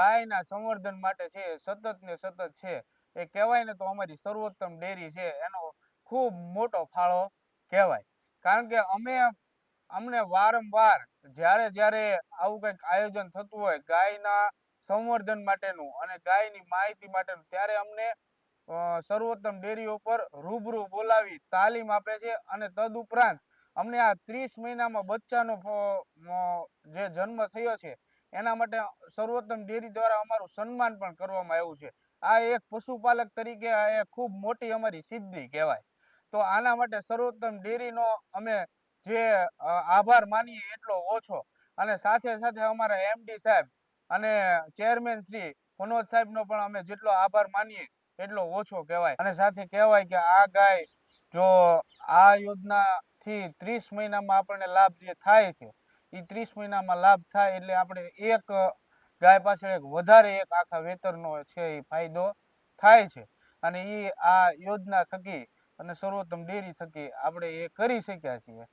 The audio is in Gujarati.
ગાયના સંવર્ધન માટે છે સતત ને સતત છે. એ કહેવાય ને તો અમારી સર્વોત્તમ ડેરી છે, એનો ખૂબ મોટો ફાળો કહેવાય. કારણ કે અમે અમને વારંવાર જ્યારે જ્યારે આવું કંઈક આયોજન થતું હોય, ગાયના સંવર્ધન માટેનું અને ગાયની માહિતી માટેનું, ત્યારે અમને સર્વોત્તમ ડેરીઓ પર રૂબરૂ બોલાવી તાલીમ આપે છે અને તદુપરાંત અમને આ ત્રીસ મહિનામાં બચ્ચાનો જે જન્મ થયો છે એના માટે સર્વોત્તમ ડેરી દ્વારા અમારું સન્માન પણ કરવામાં આવ્યું છે. આ એક પશુપાલક તરીકે આ ખૂબ મોટી અમારી સિદ્ધિ કહેવાય. તો આના માટે સર્વોત્તમ ડેરીનો અમે જે આભાર માનીએ એટલો ઓછો. અને સાથે સાથે અમારા એમડી સાહેબ અને ચેરમેન શ્રી મનોજ સાહેબનો પણ અમે જેટલો આભાર માનીએ એટલો ઓછો કહેવાય. અને સાથે કહેવાય કે આ ગાય જો આ યોજનાથી ત્રીસ મહિનામાં આપણને લાભ જે થાય છે એ ત્રીસ મહિનામાં લાભ થાય એટલે આપણે એક ગાય પાછળ એક વધારે એક આખા વેતરનો છે એ ફાયદો થાય છે. અને એ આ યોજના થકી અને સર્વોત્તમ ડેરી થકી આપણે એ કરી શક્યા છીએ.